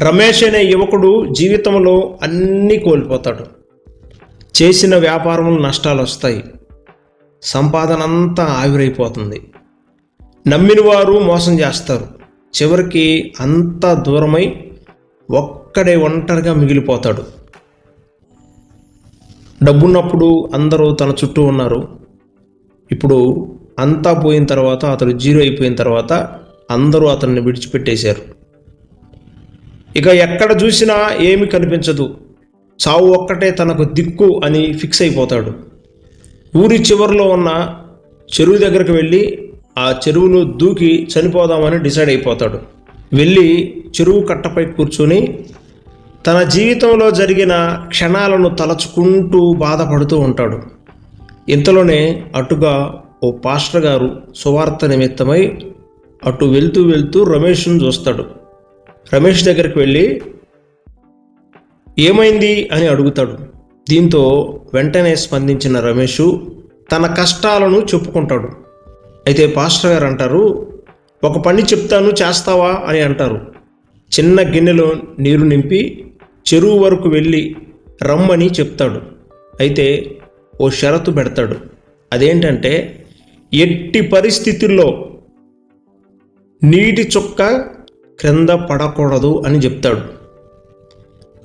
రమేష్ అనే యువకుడు జీవితంలో అన్నీ కోల్పోతాడు. చేసిన వ్యాపారంలో నష్టాలు వస్తాయి. సంపాదన అంతా ఆవిరైపోతుంది. నమ్మిన వారు మోసం చేస్తారు. చివరికి అంతా దూరమై ఒక్కడే ఒంటరిగా మిగిలిపోతాడు. డబ్బున్నప్పుడు అందరూ తన చుట్టూ ఉన్నారు. ఇప్పుడు అంతా పోయిన తర్వాత అతడు జీరో అయిపోయిన తర్వాత అందరూ అతన్ని విడిచిపెట్టేశారు. ఇక ఎక్కడ చూసినా ఏమి కనిపించదు. చావు ఒక్కటే తనకు దిక్కు అని ఫిక్స్ అయిపోతాడు. ఊరి చివరిలో ఉన్న చెరువు దగ్గరకు వెళ్ళి ఆ చెరువును దూకి చనిపోదామని డిసైడ్ అయిపోతాడు. వెళ్ళి చెరువు కట్టపై కూర్చుని తన జీవితంలో జరిగిన క్షణాలను తలచుకుంటూ బాధపడుతూ ఉంటాడు. ఇంతలోనే అటుగా ఓ పాస్టర్ గారు సువార్త నిమిత్తమై అటు వెళ్తూ వెళ్తూ రమేష్ను చూస్తాడు. రమేష్ దగ్గరికి వెళ్ళి ఏమైంది? అని అడుగుతాడు. దీంతో వెంటనే స్పందించిన రమేష్ తన కష్టాలను చెప్పుకుంటాడు. అయితే పాస్టర్ గారు అంటారు ఒక పని చెప్తాను చేస్తావా? అని అంటారు. చిన్న గిన్నెలో నీరు నింపి చెరువు వరకు వెళ్ళి రమ్మని చెప్తాడు. అయితే ఓ షరతు పెడతాడు. అదేంటంటే ఎట్టి పరిస్థితుల్లో నీటి చుక్క క్రింద పడకూడదు అని చెప్తాడు.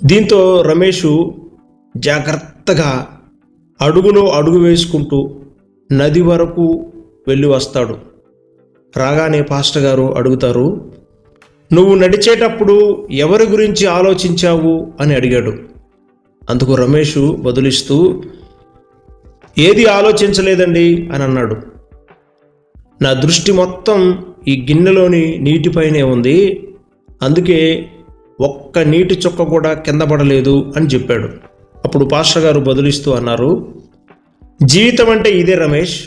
దీంతో రమేష్ జాగ్రత్తగా అడుగులో అడుగు వేసుకుంటూ నది వరకు వెళ్ళి వస్తాడు. రాగానే పాస్టర్ గారు అడుగుతారు నువ్వు నడిచేటప్పుడు ఎవరి గురించి ఆలోచించావు? అని అడిగాడు. అందుకు రమేష్ బదులిస్తూ ఏది ఆలోచించలేదండి? అని అన్నాడు. నా దృష్టి మొత్తం ఈ గిన్నెలోని నీటిపైనే ఉంది. అందుకే ఒక్క నీటి చుక్క కూడా కింద పడలేదు అని చెప్పాడు. అప్పుడు పాస్టర్ గారు బదులిస్తూ అన్నారు జీవితం అంటే ఇదే రమేష్.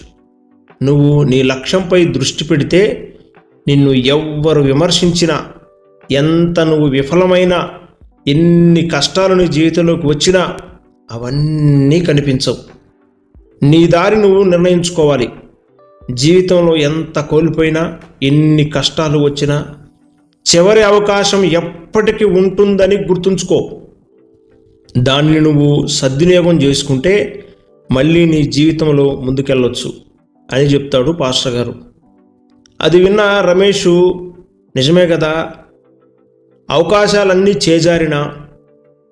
నువ్వు నీ లక్ష్యంపై దృష్టి పెడితే నిన్ను ఎవ్వరు విమర్శించినా ఎంత నువ్వు విఫలమైనా ఎన్ని కష్టాలు నీ జీవితంలోకి వచ్చినా అవన్నీ కనిపించవు. నీ దారి నువ్వు నిర్ణయించుకోవాలి. జీవితంలో ఎంత కోల్పోయినా ఎన్ని కష్టాలు వచ్చినా చివరి అవకాశం ఎప్పటికీ ఉంటుందని గుర్తుంచుకో. దాన్ని నువ్వు సద్వినియోగం చేసుకుంటే మళ్ళీ నీ జీవితంలో ముందుకెళ్ళొచ్చు అని చెప్తాడు పాస్టర్ గారు. అది విన్న రమేషు నిజమే కదా అవకాశాలన్నీ చేజారినా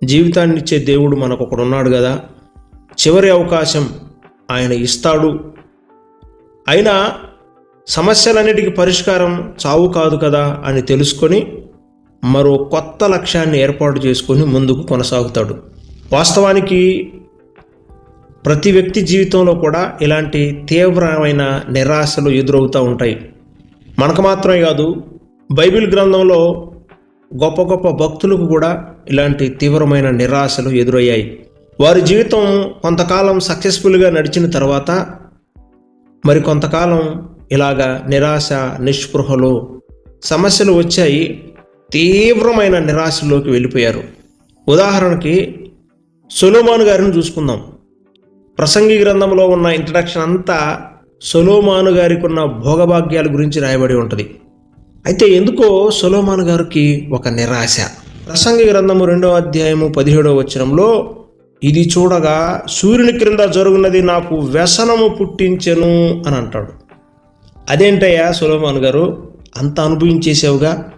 జీవితాన్నిచ్చే దేవుడు మనకొకడున్నాడు కదా చివరి అవకాశం ఆయన ఇస్తాడు అయినా సమస్యలన్నిటికీ పరిష్కారం చావు కాదు కదా అని తెలుసుకొని మరో కొత్త లక్ష్యాన్ని ఏర్పాటు చేసుకొని ముందుకు కొనసాగుతాడు. వాస్తవానికి ప్రతి వ్యక్తి జీవితంలో కూడా ఇలాంటి తీవ్రమైన నిరాశలు ఎదురవుతూ ఉంటాయి. మనకు మాత్రమే కాదు బైబిల్ గ్రంథంలో గొప్ప గొప్ప భక్తులకు కూడా ఇలాంటి తీవ్రమైన నిరాశలు ఎదురయ్యాయి. వారి జీవితం కొంతకాలం సక్సెస్ఫుల్గా నడిచిన తర్వాత మరి కొంతకాలం ఇలాగా నిరాశ నిస్పృహలు సమస్యలు వచ్చాయి. తీవ్రమైన నిరాశలోకి వెళ్ళిపోయారు. ఉదాహరణకి సొలోమాను గారిని చూసుకుందాం. ప్రసంగి గ్రంథంలో ఉన్న ఇంట్రడక్షన్ అంతా సొలోమాను గారికి ఉన్న భోగభాగ్యాల గురించి రాయబడి ఉంటుంది. అయితే ఎందుకో సొలోమాను గారికి ఒక నిరాశ. ప్రసంగి గ్రంథము రెండవ అధ్యాయము పదిహేడవ వచనంలో ఇది చూడగా సూర్యుని క్రింద జరుగున్నది నాకు వ్యసనము పుట్టించెను అని అంటాడు. అదేంటయ్యా సులభమాన్ గారు? అంత అనుభవించేసావుగా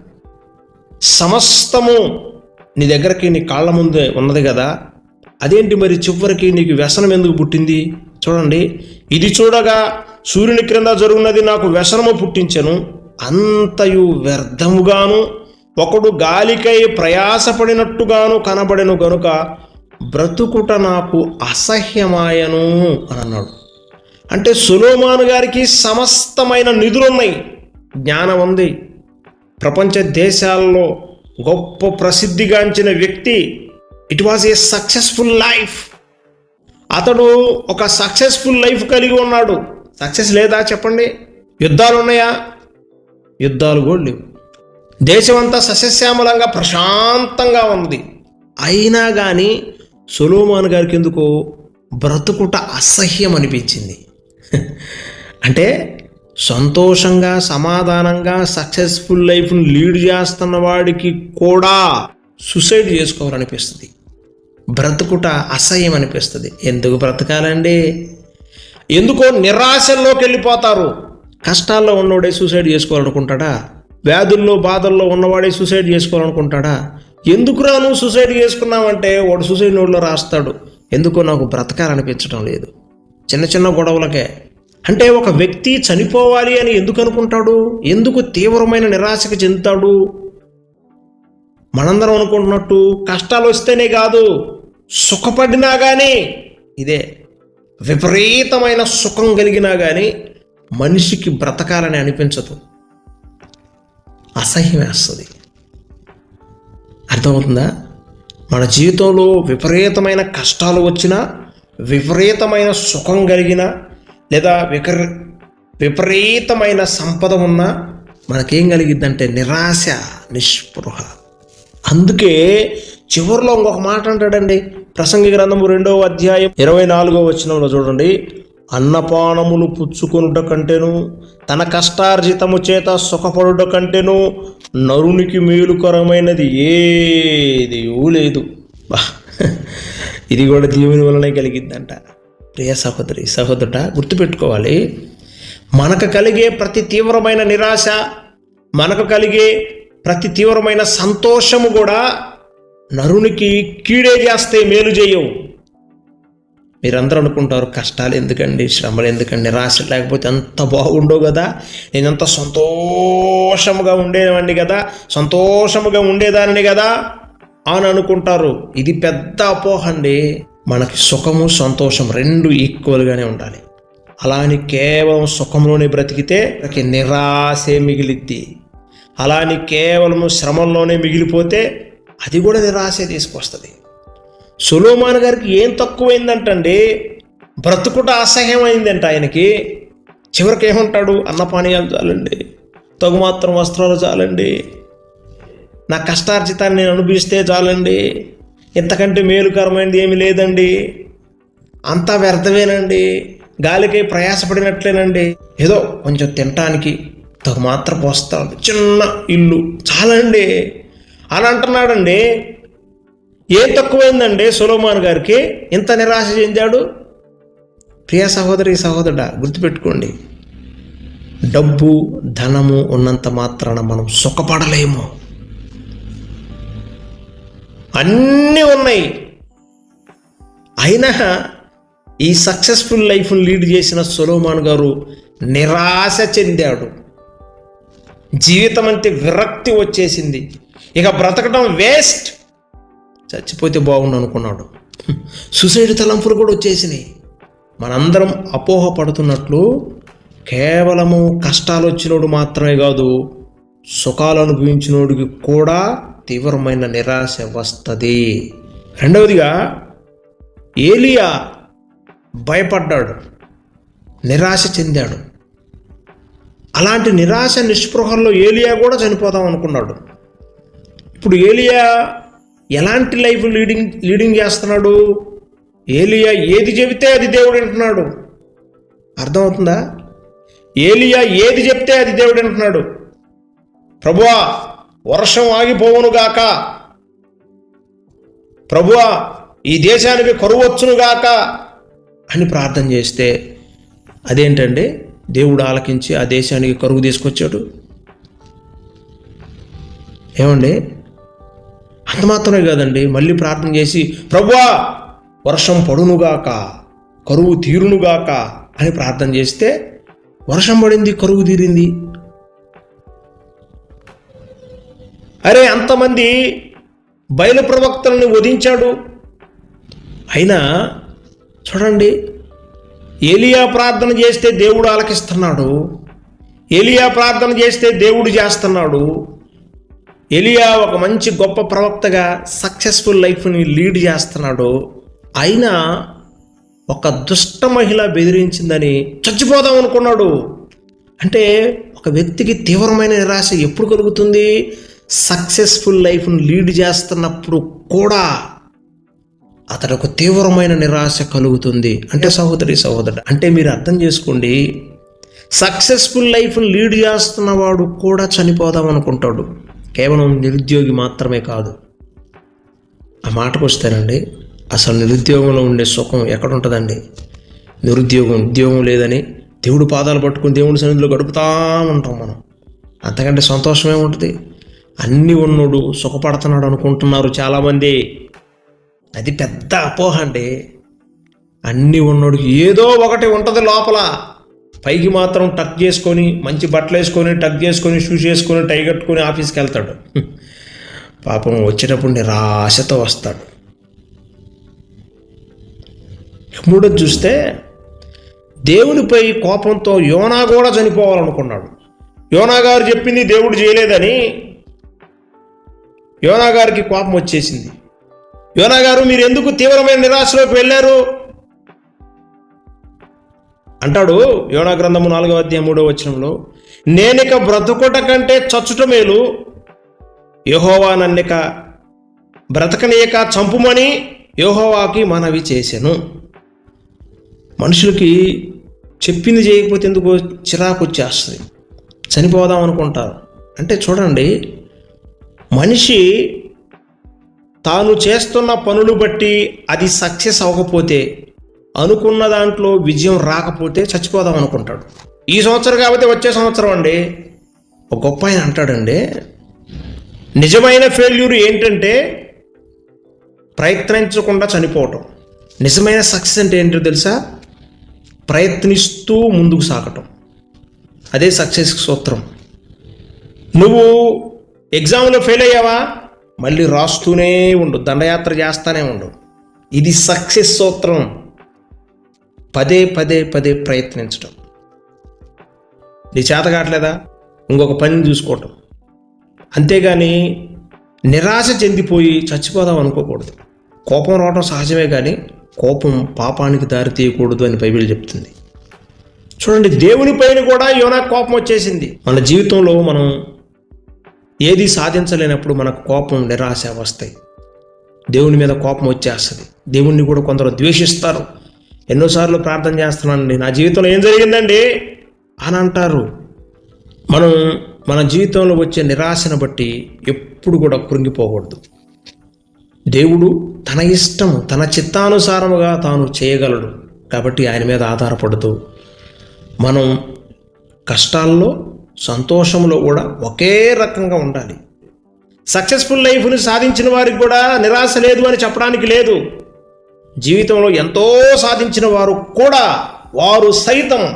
సమస్తము నీ దగ్గరికి నీ కాళ్ళ ముందే ఉన్నది కదా? అదేంటి మరి చివరికి నీకు వ్యసనం ఎందుకు పుట్టింది? చూడండి. ఇది చూడగా సూర్యుని క్రింద జరుగున్నది నాకు వ్యసనము పుట్టించెను. అంతయు వ్యర్థముగాను ఒకడు గాలికై ప్రయాసపడినట్టుగాను కనబడెను గనుక బ్రతుకుట నాకు అసహ్యమాయను అని అన్నాడు. అంటే సులోమాను గారికి సమస్తమైన నిధులున్నాయి. జ్ఞానం ఉంది. ప్రపంచ దేశాల్లో గొప్ప ప్రసిద్ధిగాంచిన వ్యక్తి. It was a successful life అతడు ఒక సక్సెస్ఫుల్ లైఫ్ కలిగి ఉన్నాడు. సక్సెస్ లేదా చెప్పండి? యుద్ధాలు ఉన్నాయా? యుద్ధాలు కూడా లేవు. దేశమంతా సస్యశ్యామలంగా ప్రశాంతంగా ఉంది అయినా కానీ సొలోమాన్ గారికి ఎందుకో బ్రతుకుట అసహ్యం అనిపించింది అంటే సంతోషంగా సమాధానంగా సక్సెస్ఫుల్ లైఫ్ను లీడ్ చేస్తున్న వాడికి కూడా సుసైడ్ చేసుకోవాలనిపిస్తుంది. బ్రతుకుట అసహ్యం అనిపిస్తుంది ఎందుకు బ్రతకాలండి? ఎందుకో నిరాశల్లోకి వెళ్ళిపోతారు. కష్టాల్లో ఉన్నవాడే సూసైడ్ చేసుకోవాలనుకుంటాడా? వ్యాధుల్లో బాధల్లో ఉన్నవాడే సూసైడ్ చేసుకోవాలనుకుంటాడా? ఎందుకురా నువ్వు సూసైడ్ చేసుకున్నావంటే వాడు సూసైడ్ నోట్లో రాస్తాడు. ఎందుకో నాకు బ్రతకాలనిపించడం లేదు. చిన్న చిన్న గొడవలకే. అంటే ఒక వ్యక్తి చనిపోవాలి అని ఎందుకు అనుకుంటాడు? ఎందుకు తీవ్రమైన నిరాశకు చెందుతాడు? మనందరం అనుకుంటున్నట్టు కష్టాలు వస్తేనే కాదు సుఖపడినా కానీ ఇదే విపరీతమైన సుఖం కలిగినా కానీ మనిషికి బ్రతకాలని అనిపించదు. అసహ్యం వేస్తుంది. అర్థమవుతుందా? మన జీవితంలో విపరీతమైన కష్టాలు వచ్చినా విపరీతమైన సుఖం కలిగినా లేదా వికర విపరీతమైన సంపద ఉన్నా మనకేం కలిగిద్దంటే నిరాశ నిస్పృహ. అందుకే చివరిలో ఇంకొక మాట అంటాడండి. ప్రసంగి గ్రంథము రెండవ అధ్యాయం ఇరవై నాలుగో వచనంలో చూడండి. అన్నపానములు పుచ్చుకొనుట కంటేను తన కష్టార్జితము చేత సుఖపడుట కంటేను నరునికి మేలుకరమైనది ఏది లేదు. ఇది కూడా దేవుని వలనే కలిగిద్దంట. ప్రియ సహోదరి సహోదరుట గుర్తుపెట్టుకోవాలి. మనకు కలిగే ప్రతి తీవ్రమైన నిరాశ మనకు కలిగే ప్రతి తీవ్రమైన సంతోషము కూడా నరునికి కీడే చేస్తే మేలు చేయవు. మీరందరూ అనుకుంటారు కష్టాలు ఎందుకండి? శ్రమలు ఎందుకండి? నిరాశ లేకపోతే ఎంత బాగుండవు కదా? నేను ఎంత సంతోషముగా ఉండేవాడిని కదా? సంతోషముగా ఉండేదానిని కదా? అని అనుకుంటారు. ఇది పెద్ద అపోహ అండి. మనకి సుఖము సంతోషం రెండు ఈక్వల్గానే ఉండాలి. అలా అని కేవలం సుఖంలోనే బ్రతికితే మనకి నిరాశే మిగిలిద్ది. అలా అని కేవలము శ్రమంలోనే మిగిలిపోతే అది కూడా నిరాశే తీసుకొస్తుంది. సులోమాన్ గారికి ఏం తక్కువైందంటండి? బ్రతుకుట అసహ్యమైందంట ఆయనకి. చివరికి ఏమంటాడు? అన్నపానీయాలు చాలండి. తగు మాత్రం వస్త్రాలు చాలండి. నా కష్టార్జితాన్ని నేను అనుభవిస్తే చాలండి. ఇంతకంటే మేలుకరమైనది ఏమి లేదండి. అంతా వ్యర్థమేనండి. గాలికై ప్రయాసపడినట్లేనండి. ఏదో కొంచెం తినటానికి తగు మాత్రం వస్తాడు చిన్న ఇల్లు చాలండి. అని అంటున్నాడండి. ఏం తక్కువైందండి సులోమాన్ గారికి ఇంత నిరాశ చెందాడు? ప్రియ సహోదరి సహోదరుడ గుర్తుపెట్టుకోండి. డబ్బు ధనము ఉన్నంత మాత్రాన మనం సుఖపడలేము. అన్నీ ఉన్నాయి. అయినా ఈ సక్సెస్ఫుల్ లైఫ్ను లీడ్ చేసిన సులోమాన్ గారు నిరాశ చెందాడు. జీవితం అంటే విరక్తి వచ్చేసింది. ఇక బ్రతకడం వేస్ట్. చచ్చిపోతే బాగుండు అనుకున్నాడు. సుసైడ్ తలంపులు కూడా వచ్చేసినాయి. మనందరం అపోహ పడుతున్నట్లు కేవలము కష్టాలు వచ్చినోడు మాత్రమే కాదు సుఖాలు అనుభవించినోడికి కూడా తీవ్రమైన నిరాశ వస్తుంది. రెండవదిగా ఏలియా భయపడ్డాడు నిరాశ చెందాడు. అలాంటి నిరాశ నిస్పృహల్లో ఏలియా కూడా చనిపోదాం అనుకున్నాడు. ఇప్పుడు ఏలియా ఎలాంటి లైఫ్ లీడింగ్ లీడింగ్ చేస్తున్నాడు? ఏలియా ఏది చెబితే అది దేవుడు అంటున్నాడు. అర్థమవుతుందా? ఏలియా ఏది చెప్తే అది దేవుడు అంటున్నాడు. ప్రభువా వర్షం ఆగిపోవునుగాక ప్రభువా ఈ దేశానికి కరువు అని ప్రార్థన చేస్తే అదేంటండి దేవుడు ఆలకించి ఆ దేశానికి కరువు తీసుకొచ్చాడు. ఏమండి? అంత మాత్రమే కాదండి మళ్ళీ ప్రార్థన చేసి ప్రభువా వర్షం పడునుగాక కరువు తీరునుగాక అని ప్రార్థన చేస్తే వర్షం పడింది కరువు తీరింది. అరే అంతమంది బయలు ప్రవక్తలను వధించాడు. అయినా చూడండి ఏలియా ప్రార్థన చేస్తే దేవుడు ఆలకిస్తున్నాడు. ఏలియా ప్రార్థన చేస్తే దేవుడు చేస్తున్నాడు. ఎలియా ఒక మంచి గొప్ప ప్రవక్తగా సక్సెస్ఫుల్ లైఫ్ని లీడ్ చేస్తున్నాడు అయినా ఒక దుష్ట మహిళ బెదిరించిందని చచ్చిపోదాం అనుకున్నాడు. అంటే ఒక వ్యక్తికి తీవ్రమైన నిరాశ ఎప్పుడు కలుగుతుంది? సక్సెస్ఫుల్ లైఫ్ను లీడ్ చేస్తున్నప్పుడు కూడా అతడికి తీవ్రమైన నిరాశ కలుగుతుంది. అంటే సహోదరి సహోదరు అంటే మీరు అర్థం చేసుకోండి సక్సెస్ఫుల్ లైఫ్ను లీడ్ చేస్తున్నవాడు కూడా చనిపోదాం అనుకుంటాడు. కేవలం నిరుద్యోగి మాత్రమే కాదు. ఆ మాటకు వస్తేనండి అసలు నిరుద్యోగంలో ఉండే సుఖం ఎక్కడుంటుందండి? నిరుద్యోగం ఉద్యోగం లేదని దేవుడు పాదాలు పట్టుకుని దేవుడి సన్నిధిలో గడుపుతా ఉంటాం మనం. అంతకంటే సంతోషమే ఉంటుంది అన్నీ ఉన్నోడు సుఖపడుతున్నాడు అనుకుంటున్నారు చాలామంది. అది పెద్ద అపోహ అండి. అన్నీ ఉన్నోడికి ఏదో ఒకటి ఉంటుంది లోపల. పైకి మాత్రం టక్ చేసుకొని మంచి బట్టలు వేసుకొని టక్ చేసుకొని షూస్ వేసుకొని టై కట్టుకొని ఆఫీస్కి వెళ్తాడు. పాపం వచ్చేటప్పుడు నిరాశతో వస్తాడు. మూడోది చూస్తే దేవునిపై కోపంతో యోనా కూడా చనిపోవాలనుకున్నాడు. యోనా గారు చెప్పింది దేవుడు చేయలేదని యోనా గారికి కోపం వచ్చేసింది. యోనా గారు మీరు ఎందుకు తీవ్రమైన నిరాశలోకి వెళ్ళారు? అంటాడు యోనా గ్రంథము నాలుగవ అధ్యాయం మూడవ వచనంలో నేనిక బ్రతుకుట కంటే చచ్చుట మేలు. యహోవా నన్నిక బ్రతకనీయక చంపుమని యహోవాకి మనవి చేశాను. మనుషులకి చెప్పింది చేయకపోతే ఎందుకు చిరాకు వచ్చేస్తుంది. చనిపోదాం అనుకుంటారు. అంటే చూడండి మనిషి తాను చేస్తున్న పనులు బట్టి అది సక్సెస్ అవ్వకపోతే అనుకున్న దాంట్లో విజయం రాకపోతే చచ్చిపోదాం అనుకుంటాడు. ఈ సంవత్సరం కాబట్టి వచ్చే సంవత్సరం అండి ఒక గొప్ప ఆయన అంటాడండి నిజమైన ఫెయిల్యూర్ ఏంటంటే ప్రయత్నించకుండా చనిపోవటం. నిజమైన సక్సెస్ అంటే ఏంటో తెలుసా? ప్రయత్నిస్తూ ముందుకు సాగటం. అదే సక్సెస్ సూత్రం. నువ్వు ఎగ్జామ్లో ఫెయిల్ అయ్యావా? మళ్ళీ రాస్తూనే ఉండు దండయాత్ర చేస్తానే ఉండు. ఇది సక్సెస్ సూత్రం. పదే పదే పదే ప్రయత్నించడం నీ చేత కావట్లేదా? ఇంకొక పని చూసుకోవటం. అంతేగాని నిరాశ చెందిపోయి చచ్చిపోదాం అనుకోకూడదు. కోపం రావడం సహజమే కానీ కోపం పాపానికి దారి తీయకూడదు అని బైబిల్ చెప్తుంది. చూడండి దేవుని పైన కూడా యోనా కోపం వచ్చేసింది. మన జీవితంలో మనం ఏది సాధించలేనప్పుడు మనకు కోపం నిరాశ వస్తాయి. దేవుని మీద కోపం వచ్చేస్తుంది. దేవుణ్ణి కూడా కొందరు ద్వేషిస్తారు. ఎన్నోసార్లు ప్రార్థన చేస్తున్నానండి. నా జీవితంలో ఏం జరిగిందండి? అని అంటారు. మనం మన జీవితంలో వచ్చే నిరాశను బట్టి ఎప్పుడు కూడా కృంగిపోకూడదు. దేవుడు తన ఇష్టం తన చిత్తానుసారముగా తాను చేయగలడు. కాబట్టి ఆయన మీద ఆధారపడుతూ మనం కష్టాల్లో సంతోషంలో కూడా ఒకే రకంగా ఉండాలి. సక్సెస్ఫుల్ లైఫ్ని సాధించిన వారికి కూడా నిరాశ లేదు అని చెప్పడానికి లేదు. జీవితంలో ఎంతో సాధించిన వారు కూడా వారు సైతం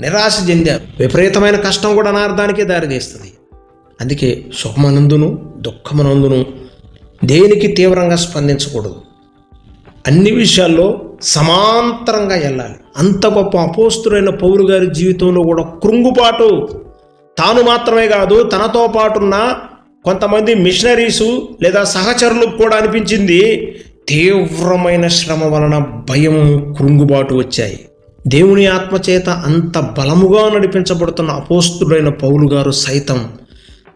నిరాశ చెందారు. విపరీతమైన కష్టం కూడా అనార్థానికే దారితీస్తుంది అందుకే సుఖమనందును దుఃఖమనందును దేనికి తీవ్రంగా స్పందించకూడదు. అన్ని విషయాల్లో సమాంతరంగా వెళ్ళాలి. అంత గొప్ప అపోస్తులైన పౌరు గారి జీవితంలో కూడా కృంగుపాటు తాను మాత్రమే కాదు తనతో పాటున్న కొంతమంది మిషనరీసు లేదా సహచరులకు కూడా అనిపించింది తీవ్రమైన శ్రమ వలన భయం కృంగుబాటు వచ్చాయి. దేవుని ఆత్మచేత అంత బలముగా నడిపించబడుతున్న అపోస్తుడైన పౌలు గారు సైతం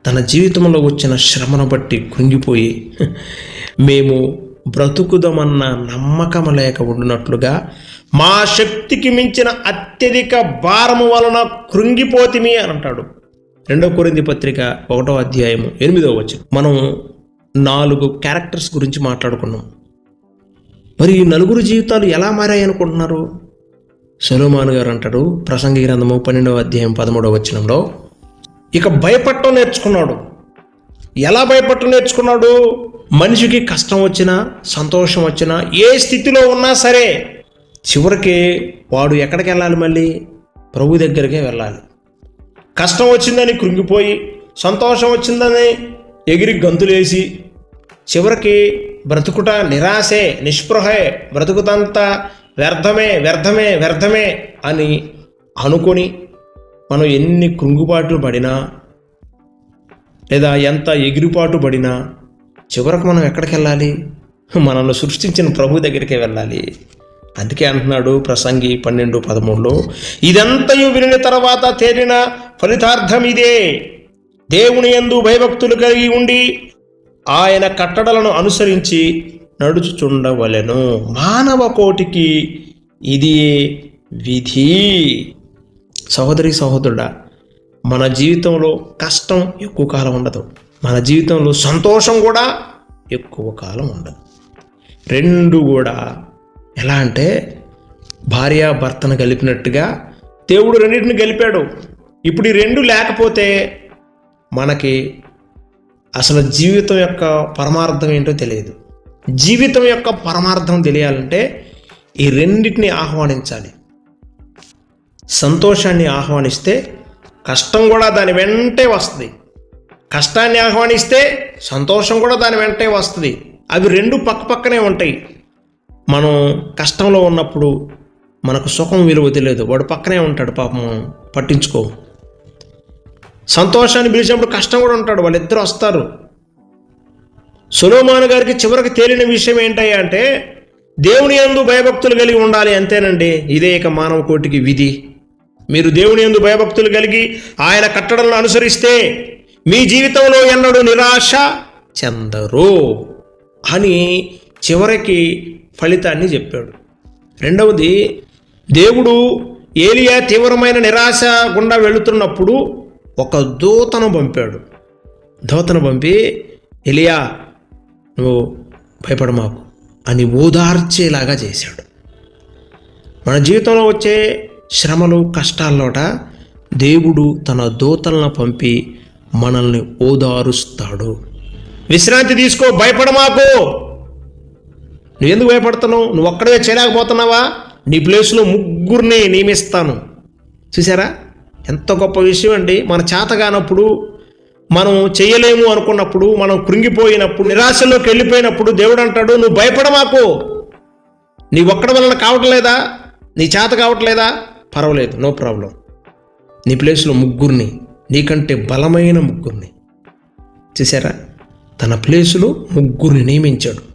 తన జీవితంలో వచ్చిన శ్రమను బట్టి కృంగిపోయి మేము బ్రతుకుదమన్న నమ్మకం లేక ఉండినట్లుగా మా శక్తికి మించిన అత్యధిక భారము వలన కృంగిపోతిమి అని అంటాడు. రెండో కొరింది పత్రిక ఒకటో అధ్యాయము ఎనిమిదో వచ్చి మనం నాలుగు క్యారెక్టర్స్ గురించి మాట్లాడుకున్నాం. మరి ఈ నలుగురు జీవితాలు ఎలా మారాయనుకుంటున్నారు? అనుకుంటున్నారు గారు అంటాడు ప్రసంగి గ్రంథము పన్నెండవ అధ్యాయం పదమూడవ వచనంలో. ఇక భయపట్టం నేర్చుకున్నాడు. ఎలా భయపడటం నేర్చుకున్నాడు? మనిషికి కష్టం వచ్చినా సంతోషం వచ్చినా ఏ స్థితిలో ఉన్నా సరే చివరికి వాడు ఎక్కడికి వెళ్ళాలి మళ్ళీ? ప్రభు దగ్గరికే వెళ్ళాలి. కష్టం వచ్చిందని కృంగిపోయి సంతోషం వచ్చిందని ఎగిరి గంతులేసి చివరికి బ్రతుకుట నిరాశే నిస్పృహే బ్రతుకుతంతా వ్యర్థమే వ్యర్థమే వ్యర్థమే అని అనుకొని మనం ఎన్ని కృంగుబాట్లు పడినా లేదా ఎంత ఎగిరిపాటు పడినా చివరకు మనం ఎక్కడికి వెళ్ళాలి? మనల్ని సృష్టించిన ప్రభు దగ్గరికి వెళ్ళాలి. అందుకే అంటున్నాడు ప్రసంగి పన్నెండు పదమూడులో ఇదంతయు వినిన తర్వాత తేలిన ఫలితార్థం ఇదే. దేవుని యందు భయభక్తులు కలిగి ఉండి ఆయన కట్టడలను అనుసరించి నడుచుచుండవలెను. మానవ కోటికి ఇది విధి. సహోదరి సహోదరుడా మన జీవితంలో కష్టం ఎక్కువ కాలం ఉండదు. మన జీవితంలో సంతోషం కూడా ఎక్కువ కాలం ఉండదు. రెండు కూడా. ఎలా అంటే భార్య భర్తను కలిపినట్టుగా దేవుడు రెండింటిని కలిపాడు. ఇప్పుడు ఈ రెండు లేకపోతే మనకి అసలు జీవితం యొక్క పరమార్థం ఏంటో తెలియదు. జీవితం యొక్క పరమార్థం తెలియాలంటే ఈ రెండింటిని ఆహ్వానించాలి. సంతోషాన్ని ఆహ్వానిస్తే కష్టం కూడా దాని వెంటే వస్తుంది. కష్టాన్ని ఆహ్వానిస్తే సంతోషం కూడా దాని వెంటే వస్తుంది. అవి రెండు పక్క పక్కనే ఉంటాయి. మనం కష్టంలో ఉన్నప్పుడు మనకు సుఖం విలువ తెలియదు. వాడు పక్కనే ఉంటాడు పాపం పట్టించుకో సంతోషాన్ని పిలిచినప్పుడు కష్టం కూడా ఉంటాడు వాళ్ళిద్దరు వస్తారు. సులోమాను గారికి చివరికి తేలిన విషయం ఏంటయ్యా అంటే దేవుని యందు భయభక్తులు కలిగి ఉండాలి అంతేనండి. ఇదే ఇక మానవ కోటికి విధి. మీరు దేవుని యందు భయభక్తులు కలిగి ఆయన కట్టడలను అనుసరిస్తే మీ జీవితంలో ఎన్నడూ నిరాశ చెందరు అని చివరికి ఫలితాన్ని చెప్పాడు. రెండవది దేవుడు ఏలియా తీవ్రమైన నిరాశ గుండా వెళుతున్నప్పుడు ఒక దూతను పంపాడు. దూతను పంపి ఎలియా నువ్వు భయపడమాకు అని ఓదార్చేలాగా చేశాడు. మన జీవితంలో వచ్చే శ్రమలు కష్టాల్లోట దేవుడు తన దూతలను పంపి మనల్ని ఓదారుస్తాడు. విశ్రాంతి తీసుకో భయపడమాకు నువ్వు ఎందుకు భయపడుతున్నావు? నువ్వు ఒక్కడే చేయలేకపోతున్నావా? నీ ప్లేస్లో ముగ్గురిని నియమిస్తాను. చూసారా ఎంత గొప్ప విషయం అండి మన చేత కానప్పుడు మనం చేయలేము అనుకున్నప్పుడు మనం కృంగిపోయినప్పుడు నిరాశలోకి వెళ్ళిపోయినప్పుడు దేవుడు అంటాడు నువ్వు భయపడమాకు నీ ఒక్కడి వలన కావట్లేదా? నీ చేత కావట్లేదా? పర్వాలేదు నో ప్రాబ్లం. నీ ప్లేస్లో ముగ్గురిని నీకంటే బలమైన ముగ్గురిని. చూసారా తన ప్లేసులో ముగ్గురిని నియమించాడు.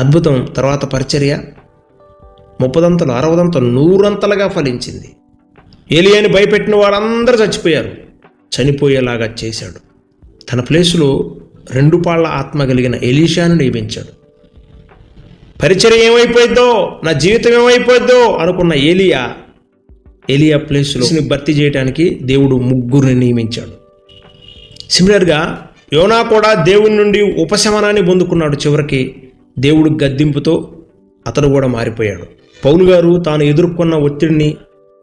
అద్భుతం. తర్వాత పరిచర్య. ముప్పదంతలు అరవదంతలు నూరంతలుగా ఫలించింది. ఏలియాని భయపెట్టిన వారందరూ చచ్చిపోయారు. చనిపోయేలాగా చేశాడు. తన ప్లేసులో రెండు పాళ్ళ ఆత్మ కలిగిన ఎలీషాను నియమించాడు. పరిచయం ఏమైపోయిద్దో నా జీవితం ఏమైపోయిద్దో అనుకున్న ఏలియా ఏలియా ప్లేస్లో భర్తీ చేయడానికి దేవుడు ముగ్గురిని నియమించాడు. సిమిలర్గా యోనా కూడా దేవుని నుండి ఉపశమనాన్ని పొందుకున్నాడు. చివరికి దేవుడు గద్దింపుతో అతడు కూడా మారిపోయాడు. పౌలు గారు తాను ఎదుర్కొన్న ఒత్తిడిని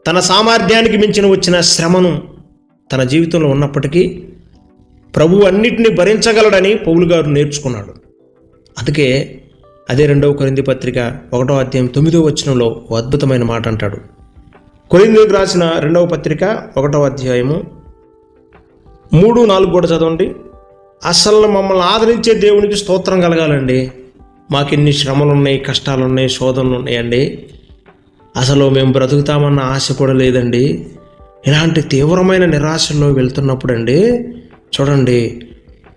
తన సామర్థ్యానికి మించిన వచ్చిన శ్రమను తన జీవితంలో ఉన్నప్పటికీ ప్రభు అన్నిటిని భరించగలడని పౌలు గారు నేర్చుకున్నాడు. అందుకే అదే రెండవ కొరింది పత్రిక ఒకటో అధ్యాయం తొమ్మిదో వచనంలో ఓ అద్భుతమైన మాట అంటాడు. కొరిందుకు రాసిన రెండవ పత్రిక ఒకటో అధ్యాయము మూడు నాలుగు కూడా చదవండి. అసలు మమ్మల్ని ఆదరించే దేవునికి స్తోత్రం కలగాలండి. మాకెన్ని శ్రమలు ఉన్నాయి శోధనలు ఉన్నాయండి అసలు మేము బ్రతుకుతామన్న ఆశ కూడా లేదండి. ఇలాంటి తీవ్రమైన నిరాశల్లో వెళ్తున్నప్పుడు అండి చూడండి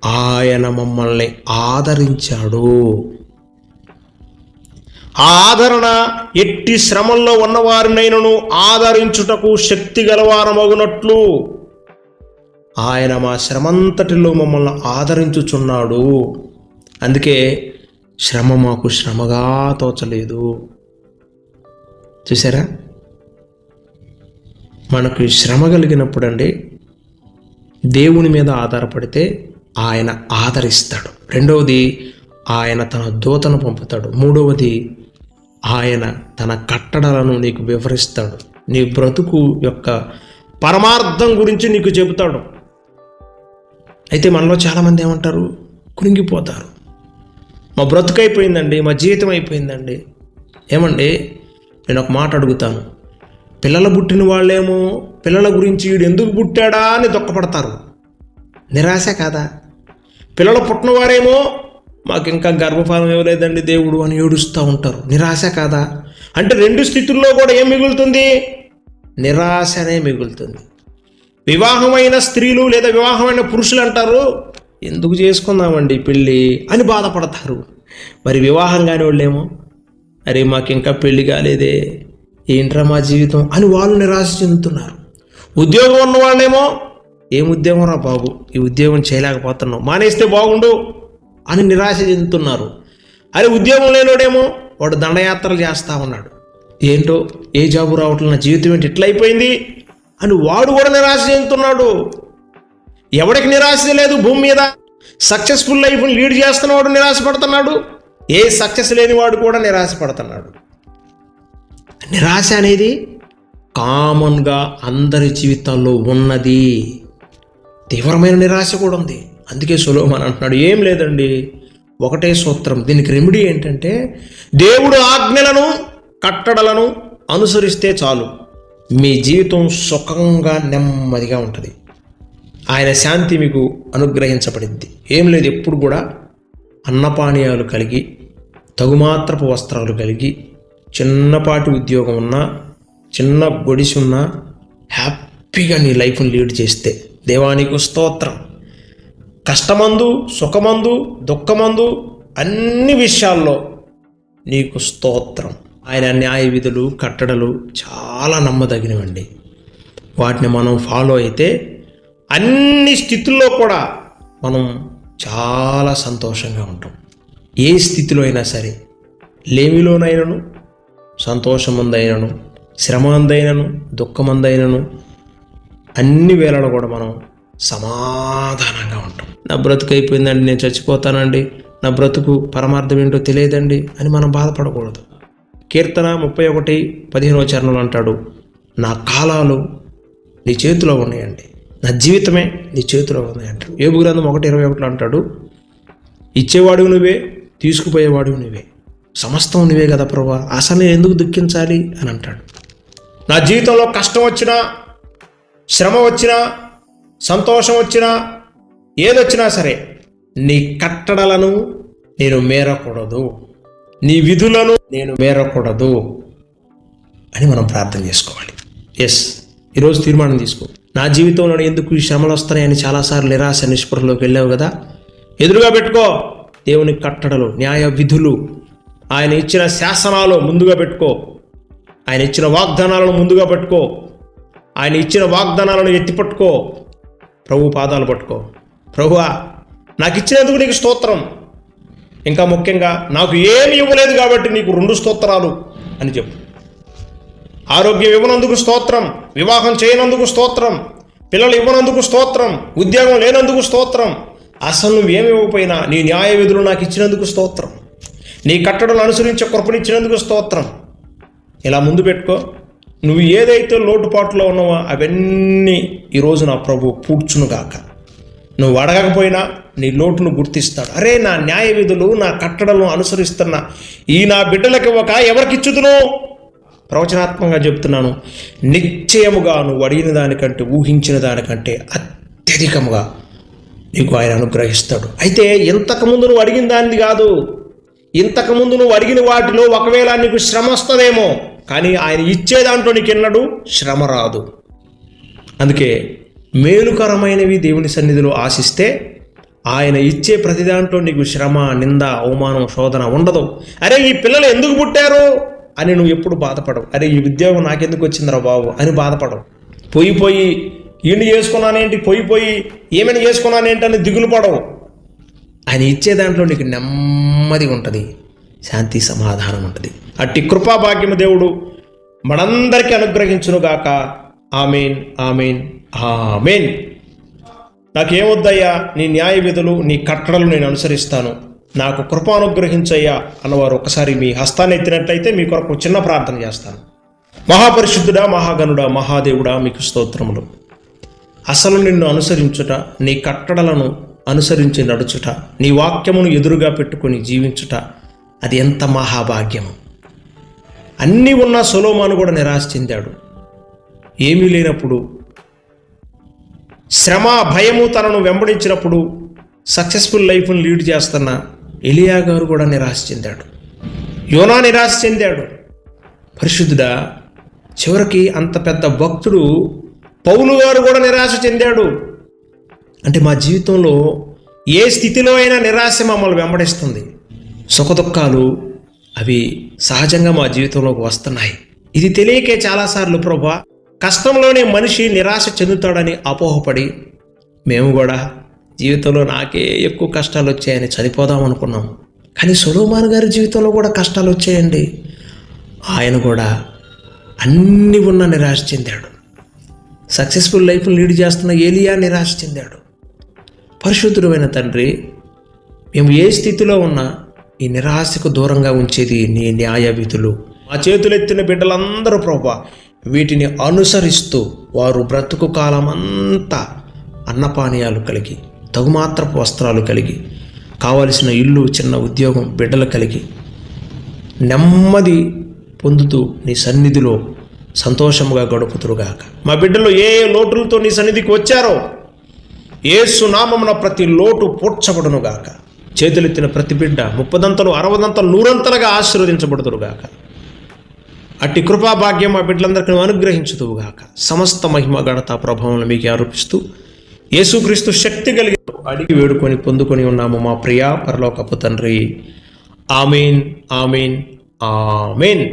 ఆయన మమ్మల్ని ఆదరించాడు. ఆ ఆదరణ ఎట్టి శ్రమంలో ఉన్నవారినైనను ఆదరించుటకు శక్తి గలవారమగునట్లు ఆయన మా శ్రమంతటిలో మమ్మల్ని ఆదరించుచున్నాడు. అందుకే శ్రమ మాకు శ్రమగా తోచలేదు. చూసారా? మనకు శ్రమ కలిగినప్పుడు అండి దేవుని మీద ఆధారపడితే ఆయన ఆదరిస్తాడు. రెండవది ఆయన తన దూతను పంపుతాడు. మూడవది ఆయన తన కట్టడలను నీకు వివరిస్తాడు. నీ బ్రతుకు యొక్క పరమార్థం గురించి నీకు చెబుతాడు. అయితే మనలో చాలామంది ఏమంటారు? కృంగిపోతారు మా బ్రతుకు అయిపోయిందండి మా జీవితం అయిపోయిందండి ఏమండి? నేను ఒక మాట అడుగుతాను. పిల్లలు పుట్టిన వాళ్ళేమో పిల్లల గురించి వీడు ఎందుకు పుట్టాడా అని దుఃఖపడతారు. నిరాశ కాదా? పిల్లలు పుట్టినవారేమో మాకు ఇంకా గర్భఫలం ఇవ్వలేదండి దేవుడు అని ఏడుస్తూ ఉంటారు. నిరాశ కాదా? అంటే రెండు స్థితుల్లో కూడా ఏం మిగులుతుంది? నిరాశనే మిగులుతుంది. వివాహమైన స్త్రీలు లేదా వివాహమైన పురుషులు అంటారు ఎందుకు చేసుకుందామండి పెళ్ళి? అని బాధపడతారు. మరి వివాహం కాని వాళ్ళేమో అరే మాకు ఇంకా పెళ్ళి కాలేదే. ఏంట్రా మా జీవితం అని వాళ్ళు నిరాశ చెందుతున్నారు. ఉద్యోగం ఉన్న వాళ్ళేమో ఏం ఉద్యోగం రా బాబు ఈ ఉద్యోగం చేయలేకపోతున్నావు మానేస్తే బాగుండు అని నిరాశ చెందుతున్నారు. అరే ఉద్యోగం లేనోడేమో వాడు దండయాత్రలు చేస్తా ఉన్నాడు. ఏంటో ఏ జాబు రావట్లేదు నా జీవితం ఏంటి ఇట్లా అయిపోయింది? అని వాడు కూడా నిరాశ చెందుతున్నాడు. ఎవడికి నిరాశ లేదు భూమి మీద సక్సెస్ఫుల్ లైఫ్ని లీడ్ చేస్తున్నవాడు నిరాశపడుతున్నాడు. ఏ సక్సెస్ లేనివాడు కూడా నిరాశపడుతున్నాడు నిరాశ అనేది కామన్గా అందరి జీవితాల్లో ఉన్నది. తీవ్రమైన నిరాశ కూడా ఉంది. అందుకే సులోమాన్ అంటున్నాడు ఏం లేదండి ఒకటే సూత్రం. దీనికి రెమెడీ ఏంటంటే దేవుడు ఆజ్ఞలను కట్టడలను అనుసరిస్తే చాలు. మీ జీవితం సుఖంగా నెమ్మదిగా ఉంటుంది. ఆయన శాంతి మీకు అనుగ్రహించబడింది. ఏం లేదు ఎప్పుడు కూడా అన్నపానీయాలు కలిగి తగుమాత్రపు వస్త్రాలు కలిగి చిన్నపాటి ఉద్యోగం ఉన్నా చిన్న గొడిసి ఉన్నా హ్యాపీగా నీ లైఫ్ని లీడ్ చేస్తే. దేవానికి స్తోత్రం. కష్టమందు సుఖమందు దుఃఖమందు అన్ని విషయాల్లో నీకు స్తోత్రం. ఆయన న్యాయ విధులు కట్టడలు చాలా నమ్మదగినవండి. వాటిని మనం ఫాలో అయితే అన్ని స్థితుల్లో కూడా మనం చాలా సంతోషంగా ఉంటాం. ఏ స్థితిలో అయినా సరే లేమిలోనైనను సంతోషమందైనను శ్రమందైనను దుఃఖమందైనను అన్ని వేళలో కూడా మనం సమాధానంగా ఉంటాం. నా బ్రతుకు అయిపోయిందండి నేను చచ్చిపోతానండి నా బ్రతుకు పరమార్థం ఏంటో తెలియదండి అని మనం బాధపడకూడదు. కీర్తన ముప్పై ఒకటి పదిహేనవ చరణంలో అంటాడు నా కాలాలు నీ చేతిలో ఉన్నాయండి నా జీవితమే నీ చేతిలో ఉంది అంటాడు ఏబు గ్రంథం ఒకటి ఇరవై ఒకటిలో అంటాడు ఇచ్చేవాడు నువ్వే తీసుకుపోయేవాడు నువ్వే. సమస్తం నువ్వే కదా ప్రభా. అసలు ఎందుకు దుఃఖించాలి అని అంటాడు. నా జీవితంలో కష్టం వచ్చినా శ్రమ వచ్చినా సంతోషం వచ్చినా ఏదొచ్చినా సరే నీ కట్టడలను నేను మేరకూడదు. నీ విధులను నేను మేరకూడదు అని మనం ప్రార్థన చేసుకోవాలి. ఎస్ ఈరోజు తీర్మానం తీసుకో. నా జీవితంలో ఎందుకు ఈ శ్రమలు వస్తున్నాయని చాలాసార్లు నిరాశ నిష్పృహలోకి వెళ్ళావు కదా? ఎదురుగా పెట్టుకో. దేవుని కట్టడలు న్యాయ విధులు. ఆయన ఇచ్చిన శాసనాలు ముందుగా పెట్టుకో. ఆయన ఇచ్చిన వాగ్దానాలను ముందుగా పట్టుకో. ఆయన ఇచ్చిన వాగ్దానాలను ఎత్తిపట్టుకో ప్రభు పాదాలు పట్టుకో. ప్రభువా నాకు ఇచ్చినందుకు నీకు స్తోత్రం. ఇంకా ముఖ్యంగా నాకు ఏమి ఇవ్వలేదు కాబట్టి నీకు రెండు స్తోత్రాలు అని చెప్పు. ఆరోగ్యం ఇవ్వనందుకు స్తోత్రం. వివాహం చేయనందుకు స్తోత్రం. పిల్లలు ఇవ్వనందుకు స్తోత్రం. ఉద్యోగం లేనందుకు స్తోత్రం. అసలు నువ్వేమి ఇవ్వకపోయినా నీ న్యాయ విధులు నాకు ఇచ్చినందుకు స్తోత్రం. నీ కట్టడలు అనుసరించే కృపనిచ్చినందుకు స్తోత్రం. ఇలా ముందు పెట్టుకో. నువ్వు ఏదైతే లోటుపాట్లో ఉన్నావో అవన్నీ ఈరోజు నా ప్రభు పూడ్చునుగాక నువ్వు అడగకపోయినా నీ లోటును గుర్తిస్తాడు. అరే నా న్యాయ విధులు నా కట్టడలను అనుసరిస్తున్న ఈ నా బిడ్డలకు ఒక ఎవరికిచ్చుదును? ప్రవచనాత్మకంగా చెప్తున్నాను. నిశ్చయముగా నువ్వు అడిగిన దానికంటే ఊహించిన దానికంటే అత్యధికముగా నీకు ఆయన అనుగ్రహిస్తాడు. అయితే ఇంతకుముందు నువ్వు అడిగిన దానిది కాదు. ఇంతకుముందు నువ్వు అడిగిన వాటిలో ఒకవేళ నీకు శ్రమ వస్తుందేమో కానీ ఆయన ఇచ్చే దాంట్లో నీకు ఎన్నడు శ్రమ రాదు. అందుకే మేలుకరమైనవి దేవుని సన్నిధిలో ఆశిస్తే ఆయన ఇచ్చే ప్రతి దాంట్లో నీకు శ్రమ నింద అవమానం శోధన ఉండదు. అరే ఈ పిల్లలు ఎందుకు పుట్టారు అని నువ్వు ఎప్పుడు బాధపడవు. అరే ఈ ఉద్యోగం నాకెందుకు వచ్చిందిరా బాబు అని బాధపడవు. పోయి పోయి ఈయన చేసుకున్నానేంటి? పోయి పోయి ఏమైనా చేసుకున్నానేంటి అని దిగులు పడవు. ఆయన ఇచ్చే దాంట్లో నీకు నెమ్మది ఉంటుంది. శాంతి సమాధానం ఉంటుంది. అట్టి కృపాభాగ్యము దేవుడు మనందరికీ అనుగ్రహించునుగాక. Amen amen amen. నాకేమొద్దయ్యా? నీ న్యాయ విధులు నీ కట్టడలు నేను అనుసరిస్తాను. నాకు కృప అనుగ్రహించయ్యా అన్నవారు ఒకసారి మీ హస్తాన్ని ఎత్తినట్లయితే మీ కొరకు చిన్న ప్రార్థన చేస్తాను. మహాపరిశుద్ధుడా మహాగనుడా మహాదేవుడా మీకు స్తోత్రములు. అసలు నిన్ను అనుసరించుట నీ కట్టడలను అనుసరించి నడుచుట నీ వాక్యమును ఎదురుగా పెట్టుకుని జీవించుట అది ఎంత మహాభాగ్యము. అన్నీ ఉన్న సొలోమాను కూడా నిరాశ చెందాడు. ఏమీ లేనప్పుడు శ్రమ భయము తనను వెంబడించినప్పుడు సక్సెస్ఫుల్ లైఫ్ను లీడ్ చేస్తున్న ఎలియా గారు కూడా నిరాశ చెందాడు. యోనా నిరాశ చెందాడు. పరిశుద్ధుడా చివరికి అంత పెద్ద భక్తుడు పౌలు గారు కూడా నిరాశ చెందాడు. అంటే మా జీవితంలో ఏ స్థితిలో అయినా నిరాశ మమ్మల్ని వెంబడిస్తుంది. సుఖదుఖాలు అవి సహజంగా మా జీవితంలోకి వస్తున్నాయి. ఇది తెలియకే చాలాసార్లు ప్రభా కష్టంలోనే మనిషి నిరాశ చెందుతాడని అపోహపడి మేము కూడా జీవితంలో నాకే ఎక్కువ కష్టాలు వచ్చాయని చనిపోదాం అనుకున్నాం. కానీ సులోమాన్ గారి జీవితంలో కూడా కష్టాలు వచ్చాయండి. ఆయన కూడా అన్ని ఉన్న నిరాశ చెందాడు. సక్సెస్ఫుల్ లైఫ్ను లీడ్ చేస్తున్న ఏలియా నిరాశ చెందాడు. పరిశుద్ధుడమైన తండ్రి మేము ఏ స్థితిలో ఉన్నా ఈ నిరాశకు దూరంగా ఉంచేది నీ న్యాయ విధులు మా చేతులెత్తిన బిడ్డలందరూ ప్రభా వీటిని అనుసరిస్తూ వారు బ్రతుకు కాలం అంతా అన్నపానీయాలు కలిగి తగుమాత్రపు వస్త్రాలు కలిగి కావలసిన ఇల్లు చిన్న ఉద్యోగం బిడ్డలు కలిగి నెమ్మది పొందుతూ నీ సన్నిధిలో సంతోషముగా గడుపుతురుగాక. మా బిడ్డలు ఏ ఏ లోటులతో నీ సన్నిధికి వచ్చారో ఏసు నామమున ప్రతి లోటు పూడ్చబడునుగాక. చేతులెత్తిన ప్రతి బిడ్డ ముప్పదంతలు అరవదంతలు నూరంతలుగా ఆశీర్వదించబడుతురుగాక. అట్టి కృపాభాగ్యం మా బిడ్డలందరికీ నువ్వు అనుగ్రహించుదువుగాక. సమస్త మహిమ గణత ప్రభావం మీకు ఆరోపిస్తూ యేసుక్రీస్తు శక్తి కలిగి అడిగి వేడుకొని పొందుకొని ఉన్నాము మా ప్రియా పరలోకపు తండ్రి. Amen amen amen.